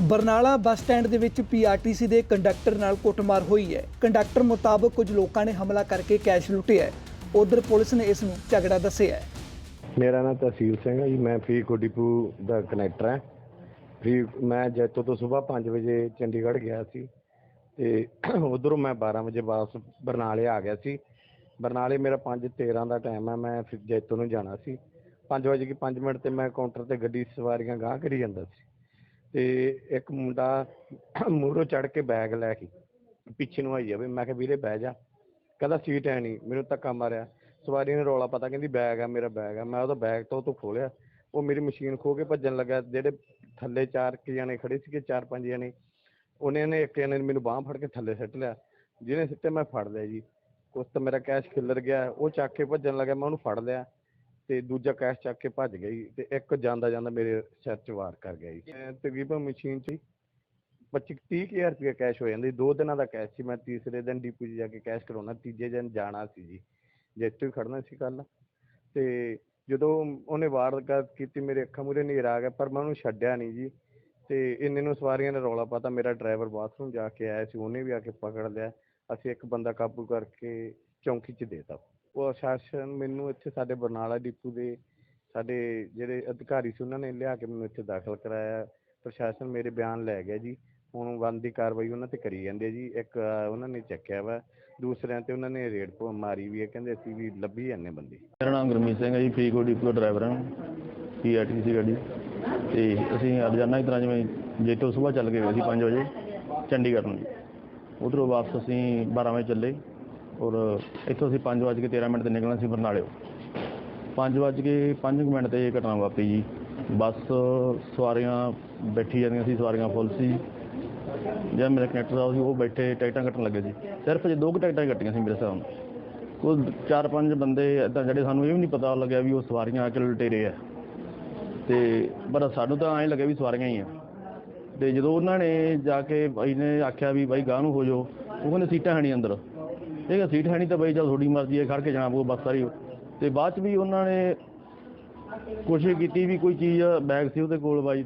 Barnala bus stand ਦੇ ਵਿੱਚ PRTC ਦੇ ਕੰਡਕਟਰ ਨਾਲ ਕੁੱਟਮਾਰ ਹੋਈ ਹੈ। ਕੰਡਕਟਰ ਮੁਤਾਬਕ ਕੁਝ ਲੋਕਾਂ ਨੇ ਹਮਲਾ ਕਰਕੇ ਕੈਸ਼ ਲੁੱਟਿਆ ਹੈ। ਉਧਰ ਪੁਲਿਸ ਨੇ ਇਸ ਨੂੰ ਝਗੜਾ ਦੱਸਿਆ ਹੈ। ਮੇਰਾ ਨਾਮ ਤਹਿਸੀਲ ਸਿੰਘ ਹੈ ਜੀ, ਮੈਂ ਫਰੀਦਕੋਟ ਡਿਪੂ ਦਾ ਕਨੈਕਟਰ ਹਾਂ। ਫਰੀ ਮੈਂ ਜੈਤੋ ਤੋਂ ਸਵੇਰ 5 ਵਜੇ ਚੰਡੀਗੜ੍ਹ ਗਿਆ ਸੀ ਤੇ ਉਧਰੋਂ ਮੈਂ 12 ਵਜੇ ਵਾਪਸ ਬਰਨਾਲੇ ਆ ਗਿਆ ਸੀ। ਬਰਨਾਲੇ ਮੇਰਾ 5:13 ਦਾ ਟਾਈਮ ਹੈ, ਮੈਂ ਫਿਰ ਜੈਤੋ ਨੂੰ ਜਾਣਾ ਸੀ। 5 ਵਜੇ ਕੀ 5 ਮਿੰਟ ਤੇ ਮੈਂ ਕਾਊਂਟਰ ਤੇ ਗੱਡੀ ਸਵਾਰੀਆਂ ਗਾਹ ਕਰੀ ਜਾਂਦਾ ਸੀ। ਤੇ ਇੱਕ ਮੁੰਡਾ ਮੂਹਰੋਂ ਚੜ ਕੇ ਬੈਗ ਲੈ ਕੇ ਪਿੱਛੇ ਨੂੰ ਆਈ ਜਾਵੇ। ਮੈਂ ਕਿਹਾ, ਵੀਰੇ, ਬਹਿ ਜਾ। ਕਹਿੰਦਾ, ਸੀਟ ਹੈ ਨਹੀਂ, ਮੈਨੂੰ ਧੱਕਾ ਮਾਰਿਆ। ਸਵਾਰੀ ਨੇ ਰੌਲਾ ਪਤਾ, ਕਹਿੰਦੀ ਬੈਗ ਆ, ਮੇਰਾ ਬੈਗ ਆ। ਮੈਂ ਉਹਦਾ ਬੈਗ ਤੋਂ ਤੋਂ ਖੋਲਿਆ ਉਹ ਮੇਰੀ ਮਸ਼ੀਨ ਖੋ ਕੇ ਭੱਜਣ ਲੱਗਾ। ਜਿਹੜੇ ਥੱਲੇ ਚਾਰ ਕੁ ਜਣੇ ਖੜੇ ਸੀਗੇ, ਚਾਰ ਪੰਜ ਜਣੇ, ਉਹਨੇ ਨੇ ਇੱਕ ਜਣੇ ਨੇ ਮੈਨੂੰ ਬਾਹ ਫੜ ਕੇ ਥੱਲੇ ਸਿੱਟ ਲਿਆ। ਜਿਹਨੇ ਸਿੱਟੇ, ਮੈਂ ਫੜ ਲਿਆ ਜੀ। ਉਸ ਤੋਂ ਮੇਰਾ ਕੈਸ਼ ਖਿੱਲਰ ਗਿਆ। ਉਹ ਚੱਕ ਕੇ ਭੱਜਣ ਲੱਗਾ, ਮੈਂ ਉਹਨੂੰ ਫੜ ਲਿਆ। ਤੇ ਦੂਜਾ ਕੈਸ਼ ਚੱਕ ਕੇ ਭੱਜ ਗਿਆ ਜੀ ਤੇ ਇੱਕ ਜਾਂਦਾ ਜਾਂਦਾ ਮੇਰੇ ਸਿਰ 'ਚ ਵਾਰ ਕਰ ਗਿਆ ਜੀ। ਮੈਂ ਤਕਰੀਬਨ ਮਸ਼ੀਨ 'ਚ 25 30000 ਰੁਪਏ ਕੈਸ਼ ਹੋ ਜਾਂਦੀ। ਦੋ ਦਿਨਾਂ ਦਾ ਕੈਸ਼ ਸੀ। ਮੈਂ ਤੀਸਰੇ ਦਿਨ ਡੀਪੂ 'ਚ ਜਾ ਕੇ ਕੈਸ਼ ਕਰਾਉਣਾ। ਤੀਜੇ ਦਿਨ ਜਾਣਾ ਸੀ ਜੀ। ਜੈਤੋ ਹੀ ਖੜਨਾ ਸੀ ਕੱਲ ਤੇ ਜਦੋਂ ਉਹਨੇ ਵਾਰਦਾਤ ਕੀਤੀ, ਮੇਰੇ ਅੱਖਾਂ ਮੂਹਰੇ ਹਨੇਰਾ ਆ ਗਿਆ, ਪਰ ਮੈਂ ਉਹਨੂੰ ਛੱਡਿਆ ਨਹੀਂ ਜੀ। ਤੇ ਇੰਨੇ ਨੂੰ ਸਵਾਰੀਆਂ ਨੇ ਰੌਲਾ ਪਾਤਾ। ਮੇਰਾ ਡਰਾਈਵਰ ਬਾਥਰੂਮ ਜਾ ਕੇ ਆਇਆ ਸੀ। ਉਹਨੇ ਵੀ ਆ ਕੇ ਪਕੜ ਲਿਆ। ਅਸੀਂ ਇੱਕ ਬੰਦਾ ਕਾਬੂ ਕਰਕੇ ਚੌਂਕੀ 'ਚ ਦੇਤਾ। ਪ੍ਰਸ਼ਾਸਨ ਮੈਨੂੰ ਇੱਥੇ ਸਾਡੇ ਬਰਨਾਲਾ ਡਿਪੂ ਦੇ ਸਾਡੇ ਜਿਹੜੇ ਅਧਿਕਾਰੀ ਸੀ ਉਹਨਾਂ ਨੇ ਲਿਆ ਕੇ ਮੈਨੂੰ ਇੱਥੇ ਦਾਖਲ ਕਰਾਇਆ। ਪ੍ਰਸ਼ਾਸਨ ਮੇਰੇ ਬਿਆਨ ਲੈ ਗਿਆ ਜੀ। ਹੁਣ ਬਣਦੀ ਕਾਰਵਾਈ ਉਹਨਾਂ ਤੇ ਕਰੀ ਜਾਂਦੇ ਆ ਜੀ। ਇੱਕ ਅਹ, ਉਹਨਾਂ ਨੇ ਚੱਕਿਆ ਵਾ। ਦੂਸਰਿਆਂ ਤੇ ਉਹਨਾਂ ਨੇ ਰੇਡ ਪ ਮਾਰੀ ਵੀ ਹੈ ਕਹਿੰਦੇ ਅਸੀਂ ਵੀ ਲੱਭੀ ਜਾਂਦੇ ਬੰਦੇ। ਮੇਰਾ ਨਾਮ ਗੁਰਮੀਤ ਸਿੰਘ ਹੈ ਜੀ। ਫਰੀਦਕੋਟ ਡਿਪੂ ਦਾ ਡਰਾਈਵਰ ਹਾਂ ਪੀਆਰਟੀਸੀ ਗੱਡੀ। ਤੇ ਅਸੀਂ ਰੋਜ਼ਾਨਾ ਇਸ ਤਰ੍ਹਾਂ ਜਿਵੇਂ ਜੇਤੋ ਸਵੇਰ ਚੱਲ ਕੇ ਗਏ ਸੀ 5 ਵਜੇ। ਚੰਡੀਗੜ੍ਹ ਨੂੰ ਜੀ। ਉਧਰੋਂ ਵਾਪਸ ਅਸੀਂ 12 ਵਜੇ ਚੱਲੇ। ਔਰ ਇੱਥੋਂ ਅਸੀਂ 5 ਵਜੇ ਕੇ 13 ਮਿੰਟ ਤੇ ਨਿਕਲਣਾ ਸੀ ਬਰਨਾਲਿਓ। 5 ਵਜੇ ਕੇ 5 ਮਿੰਟ ਤੇ ਇਹ ਘਟਨਾ ਵਾਪਰੀ ਜੀ। ਬੱਸ ਸਵਾਰੀਆਂ ਬੈਠੀ ਜਾਂਦੀਆਂ ਸੀ, ਸਵਾਰੀਆਂ ਫੁੱਲ ਸੀ। ਜਿਹੜਾ ਮੇਰਾ ਕਨੈਕਟਰ ਸਾਹਿਬ ਸੀ, ਉਹ ਬੈਠੇ ਟਿਕਟਾਂ ਕੱਟਣ ਲੱਗੇ ਸੀ। ਸਿਰਫ ਜੇ ਦੋ ਕੁ ਟਿਕਟਾਂ ਹੀ ਕੱਟੀਆਂ ਸੀ ਮੇਰੇ ਹਿਸਾਬ ਨਾਲ। ਕੁਝ ਚਾਰ ਪੰਜ ਬੰਦੇ ਏਦਾਂ ਜਿਹੜੇ ਸਾਨੂੰ ਇਹ ਵੀ ਨਹੀਂ ਪਤਾ ਲੱਗਿਆ ਵੀ ਉਹ ਸਵਾਰੀਆਂ ਆ ਕੇ ਲੁਟੇਰੇ ਆ। ਤੇ ਪਰ ਸਾਨੂੰ ਤਾਂ ਐਂ ਲੱਗਿਆ ਵੀ ਸਵਾਰੀਆਂ ਹੀ ਆ। ਤੇ ਜਦੋਂ ਉਹਨਾਂ ਨੇ ਜਾ ਕੇ ਬਾਈ ਨੇ ਆਖਿਆ ਵੀ ਬਾਈ ਗਾਹ ਨੂੰ ਹੋ ਜਾਓ, ਉਹ ਕਹਿੰਦੇ ਸੀਟਾਂ ਹੈ ਨਹੀਂ ਅੰਦਰ। ਇਹ ਕਿਹਾ ਸੀਟ ਹੈ ਨਹੀਂ ਤਾਂ ਬਾਈ ਚਲ ਤੁਹਾਡੀ ਮਰਜ਼ੀ ਹੈ ਖੜ ਕੇ ਜਾਣਾ ਪਊ ਬੱਸ ਸਾਰੀ। ਤੇ ਬਾਅਦ ਚ ਵੀ ਉਹਨਾਂ ਨੇ ਕੋਸ਼ਿਸ਼ ਕੀਤੀ ਵੀ ਕੋਈ ਚੀਜ਼ ਬੈਗ ਸੀ ਉਹਦੇ ਕੋਲ ਬਾਈ,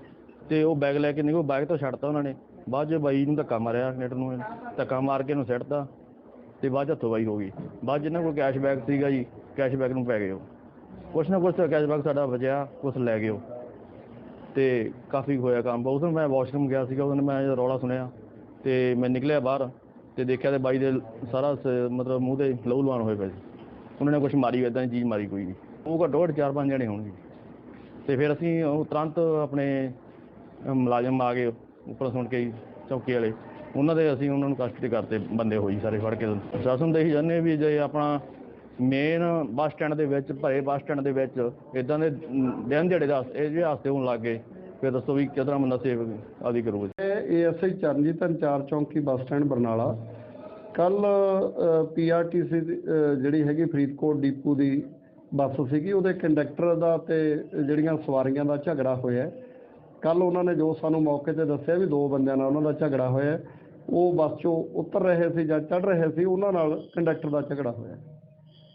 ਤੇ ਉਹ ਬੈਗ ਲੈ ਕੇ ਨਿਕੋ ਬੈਗ ਤੋਂ ਛੱਡਤਾ ਉਹਨਾਂ ਨੇ। ਬਾਅਦ ਚ ਬਾਈ ਨੂੰ ਧੱਕਾ ਮਾਰਿਆ ਕਨੈਕਟਰ ਨੂੰ, ਧੱਕਾ ਮਾਰ ਕੇ ਉਹਨੂੰ ਸਿੱਟਤਾ, ਤੇ ਬਾਅਦ 'ਚ ਹੱਥੋਂ ਬਾਈ ਹੋ ਗਈ। ਬਾਅਦ 'ਚ ਜਿਹਨਾਂ ਕੋਲ ਕੈਸ਼ ਬੈਗ ਸੀਗਾ ਜੀ ਕੈਸ਼ ਬੈਗ ਨੂੰ ਪੈ ਗਏ ਉਹ। ਕੁਛ ਨਾ ਕੁਛ ਕੈਸ਼ ਬੈਗ ਸਾਡਾ ਬਚਿਆ, ਕੁਛ ਲੈ ਗਏ ਉਹ। ਤੇ ਕਾਫੀ ਹੋਇਆ ਕੰਮ। ਉਸ ਦਿਨ ਮੈਂ ਵਾਸ਼ਰੂਮ ਗਿਆ ਸੀਗਾ ਉਹਨਾਂ ਨੇ ਮੈਂ ਰੌਲਾ ਸੁਣਿਆ, ਤੇ ਮੈਂ ਨਿਕਲਿਆ ਬਾਹਰ। ਤੇ ਦੇਖਿਆ ਤੇ ਬਾਈ ਦੇ ਸਾਰਾ ਸ- ਮਤਲਬ ਮੂੰਹ ਤੇ ਲਹੂ ਲੁਹਾਨ ਹੋਏ ਪਏ ਸੀ। ਉਹਨਾਂ ਨੇ ਕੁਛ ਮਾਰੀ ਇਦਾਂ ਦੀ ਚੀਜ਼ ਮਾਰੀ ਕੋਈ ਨਹੀਂ। ਉਹ ਘੱਟੋ ਘੱਟ ਚਾਰ ਪੰਜ ਜਣੇ ਹੋਣਗੇ। ਤੇ ਫਿਰ ਅਸੀਂ ਉਹ ਤੁਰੰਤ ਆਪਣੇ ਅਹ, ਮੁਲਾਜ਼ਮ ਆ ਗਏ ਉੱਪਰ ਸੁਣ ਕੇ ਹੀ, ਚੌਕੀ ਵਾਲੇ। ਉਹਨਾਂ ਦੇ ਅਸੀਂ ਉਹਨਾਂ ਨੂੰ ਕਸਟਡੀ ਕਰਤੇ ਬੰਦੇ ਹੋਈ ਸਾਰੇ ਫੜ ਕੇ। ਪ੍ਰਸ਼ਾਸਨ ਦੇ ਹੀ ਜਾਣੇ ਵੀ ਜੇ ਆਪਣਾ ਮੇਨ ਬੱਸ ਸਟੈਂਡ ਦੇ ਵਿੱਚ ਭਰੇ ਬੱਸ ਸਟੈਂਡ ਦੇ ਵਿੱਚ ਇਦਾਂ ਦੇ ਅਮ, ਦਿਨ ਦਿਹਾੜੇ ਦਾ ਇਹ ਜਿਹੜੇ ਹਾਦਸੇ ਹੋਣ ਲੱਗ ਗਏ। ਫਿਰ ਦੱਸੋ ਵੀ ਕਿਦਾਂ ਬੰਦਾ ਸੇਵ ਆਦੀ ਕਰੂਗਾ ਏਐਸਆਈ ਚਰਨਜੀਤ ਅਨਚਾਰ ਚੌਂਕੀ ਬੱਸ ਸਟੈਂਡ ਬਰਨਾਲਾ। ਕੱਲ ਪੀਆਰਟੀਸੀ ਜਿਹੜੀ ਹੈਗੀ ਫਰੀਦਕੋਟ ਡੀਪੂ ਦੀ ਬੱਸ ਸੀਗੀ, ਉਹਦੇ ਕੰਡਕਟਰ ਦਾ ਤੇ ਜਿਹੜੀਆਂ ਸਵਾਰੀਆਂ ਦਾ ਝਗੜਾ ਹੋਇਆ ਕੱਲ ਉਹਨਾਂ ਨੇ ਜੋ ਸਾਨੂੰ ਮੌਕੇ ਤੇ ਦੱਸਿਆ ਵੀ ਦੋ ਬੰਦਿਆਂ ਨਾਲ ਉਹਨਾਂ ਦਾ ਝਗੜਾ ਹੋਇਆ ਉਹ ਬੱਸ ਚੋਂ ਉਤਰ ਰਹੇ ਸੀ ਜਾਂ ਚੜ ਰਹੇ ਸੀ, ਉਹਨਾਂ ਨਾਲ ਕੰਡਕਟਰ ਦਾ ਝਗੜਾ ਹੋਇਆ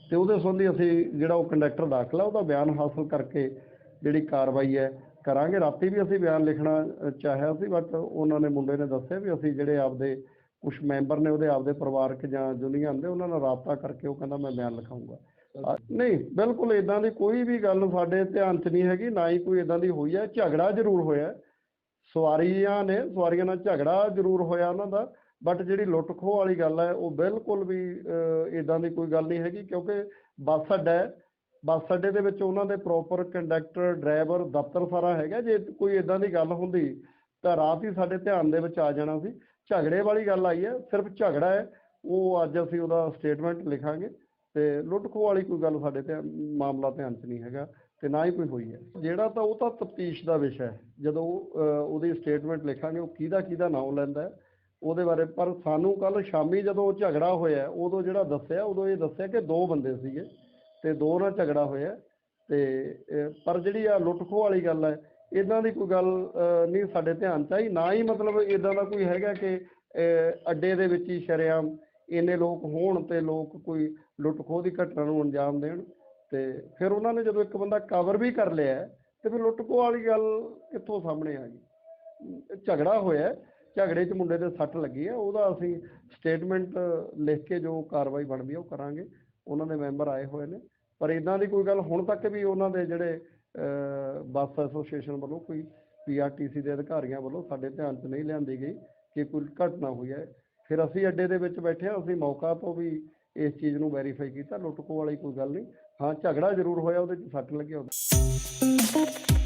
ਤੇ ਉਹਦੇ ਸੰਬੰਧੀ ਅਸੀਂ ਜਿਹੜਾ ਉਹ ਕੰਡਕਟਰ ਦਾਖਲਾ, ਉਹਦਾ ਬਿਆਨ ਹਾਸਲ ਕਰਕੇ ਜਿਹੜੀ ਕਾਰਵਾਈ ਹੈ ਕਰਾਂਗੇ। ਰਾਤੀ ਵੀ ਅਸੀਂ ਬਿਆਨ ਲਿਖਣਾ ਚਾਹਿਆ ਸੀ ਬਟ ਉਹਨਾਂ ਨੇ ਮੁੰਡੇ ਨੇ ਦੱਸਿਆ ਵੀ ਅਸੀਂ ਜਿਹੜੇ ਆਪਦੇ ਕੁਝ ਮੈਂਬਰ ਨੇ ਉਹਦੇ ਆਪਦੇ ਪਰਿਵਾਰਕ ਜਾਂ ਯੂਨੀਅਨ ਦੇ ਉਹਨਾਂ ਨਾਲ ਰਾਬਤਾ ਕਰਕੇ ਉਹ ਕਹਿੰਦਾ ਮੈਂ ਬਿਆਨ ਲਿਖਾਊਂਗਾ। ਅ, ਨਹੀਂ ਬਿਲਕੁਲ ਇਦਾਂ ਦੀ ਕੋਈ ਵੀ ਗੱਲ ਸਾਡੇ ਧਿਆਨ 'ਚ ਨਹੀਂ ਹੈਗੀ ਨਾ ਹੀ ਕੋਈ ਇਦਾਂ ਦੀ ਹੋਈ ਹੈ। ਝਗੜਾ ਜ਼ਰੂਰ ਹੋਇਆ ਸਵਾਰੀਆਂ ਨੇ ਸਵਾਰੀਆਂ ਨਾਲ ਝਗੜਾ ਜ਼ਰੂਰ ਹੋਇਆ ਉਹਨਾਂ ਦਾ ਬਟ ਜਿਹੜੀ ਲੁੱਟ ਖੋਹ ਵਾਲੀ ਗੱਲ ਹੈ ਉਹ ਬਿਲਕੁਲ ਵੀ ਇਦਾਂ ਦੀ ਕੋਈ ਗੱਲ ਨਹੀਂ ਹੈਗੀ ਕਿਉਂਕਿ ਬੱਸ ਅੱਡਾ ਹੈ। ਬੱਸ ਅੱਡੇ ਦੇ ਵਿੱਚ ਉਹਨਾਂ ਦੇ ਪ੍ਰੋਪਰ ਕੰਡਕਟਰ ਡਰਾਈਵਰ ਦਫ਼ਤਰ ਸਾਰਾ ਹੈਗਾ। ਜੇ ਕੋਈ ਇੱਦਾਂ ਦੀ ਗੱਲ ਹੁੰਦੀ ਤਾਂ ਰਾਤ ਹੀ ਸਾਡੇ ਧਿਆਨ ਦੇ ਵਿੱਚ ਆ ਜਾਣਾ ਸੀ। ਝਗੜੇ ਵਾਲੀ ਗੱਲ ਆਈ ਹੈ ਸਿਰਫ ਝਗੜਾ ਹੈ। ਉਹ ਅੱਜ ਅਸੀਂ ਉਹਦਾ ਸਟੇਟਮੈਂਟ ਲਿਖਾਂਗੇ ਤੇ ਲੁੱਟ ਖੋਹ ਵਾਲੀ ਕੋਈ ਗੱਲ ਸਾਡੇ ਤੇ ਮਾਮਲਾ ਧਿਆਨ 'ਚ ਨਹੀਂ ਹੈਗਾ ਤੇ ਨਾ ਹੀ ਕੋਈ ਹੋਈ ਹੈ। ਜਿਹੜਾ ਤਾਂ ਉਹ ਤਾਂ ਤਫਤੀਸ਼ ਦਾ ਵਿਸ਼ਾ ਹੈ। ਜਦੋਂ ਅਹ, ਉਹਦੀ ਸਟੇਟਮੈਂਟ ਲਿਖਾਂਗੇ ਉਹ ਕਿਹਦਾ ਕਿਹਦਾ ਨਾਮ ਲੈਂਦਾ ਉਹਦੇ ਬਾਰੇ। ਪਰ ਸਾਨੂੰ ਕੱਲ ਸ਼ਾਮੀ ਜਦੋਂ ਝਗੜਾ ਹੋਇਆ ਉਦੋਂ ਜਿਹੜਾ ਦੱਸਿਆ ਉਦੋਂ ਇਹ ਦੱਸਿਆ ਕਿ ਦੋ ਬੰਦੇ ਸੀਗੇ। ਤੇ ਦੋ ਨਾਲ ਝਗੜਾ ਹੋਇਆ ਤੇ ਪਰ ਜਿਹੜੀ ਆ ਲੁੱਟ ਖੋਹ ਵਾਲੀ ਗੱਲ ਹੈ ਇਦਾਂ ਦੀ ਕੋਈ ਗੱਲ ਨਹੀਂ ਸਾਡੇ ਧਿਆਨ ਚ ਆਈ ਨਾ ਹੀ ਮਤਲਬ ਇਦਾਂ ਦਾ ਕੋਈ ਹੈਗਾ ਕਿ ਅੱਡੇ ਦੇ ਵਿੱਚ ਹੀ ਸ਼ਰੇਆਮ ਇੰਨੇ ਲੋਕ ਹੋਣ ਤੇ ਲੋਕ ਕੋਈ ਲੁੱਟ ਖੋਹ ਦੀ ਘਟਨਾ ਨੂੰ ਅੰਜਾਮ ਦੇਣ ਤੇ ਫਿਰ ਉਹਨਾਂ ਨੇ ਜਦੋਂ ਇੱਕ ਬੰਦਾ ਕਵਰ ਵੀ ਕਰ ਲਿਆ ਹੈ, ਤੇ ਫਿਰ ਲੁੱਟ ਖੋਹ ਵਾਲੀ ਗੱਲ ਕਿੱਥੋਂ ਸਾਹਮਣੇ ਆ ਗਈ? ਝਗੜਾ ਹੋਇਆ ਝਗੜੇ 'ਚ ਮੁੰਡੇ ਦੇ ਸੱਟ ਲੱਗੀ ਹੈ ਉਹਦਾ ਅਸੀਂ ਸਟੇਟਮੈਂਟ ਲਿਖ ਕੇ ਜੋ ਕਾਰਵਾਈ ਬਣਦੀ ਹੈ ਉਹ ਕਰਾਂਗੇ। ਉਹਨਾਂ ਦੇ ਮੈਂਬਰ ਆਏ ਹੋਏ ਨੇ। ਪਰ ਇਦਾਂ ਦੀ ਕੋਈ ਗੱਲ ਹੁਣ ਤੱਕ ਵੀ ਉਹਨਾਂ ਦੇ ਜਿਹੜੇ ਬੱਸ ਐਸੋਸੀਏਸ਼ਨ ਵੱਲੋਂ ਕੋਈ ਪੀਆਰਟੀਸੀ ਦੇ ਅਧਿਕਾਰੀਆਂ ਵੱਲੋਂ ਸਾਡੇ ਧਿਆਨ 'ਚ ਨਹੀਂ ਲਿਆਂਦੀ ਗਈ ਕਿ ਕੋਈ ਘਟਨਾ ਹੋਈ ਹੈ। ਫਿਰ ਅਸੀਂ ਅੱਡੇ ਦੇ ਵਿੱਚ ਬੈਠੇ ਹਾਂ, ਅਸੀਂ ਮੌਕਾ ਤੋਂ ਵੀ ਇਸ ਚੀਜ਼ ਨੂੰ ਵੈਰੀਫਾਈ ਕੀਤਾ। ਲੁੱਟਕੋ ਵਾਲੀ ਕੋਈ ਗੱਲ ਨਹੀਂ। ਹਾਂ, ਝਗੜਾ ਜ਼ਰੂਰ ਹੋਇਆ, ਉਹਦੇ 'ਚ ਸੱਟ ਲੱਗਿਆ ਉਹਦੇ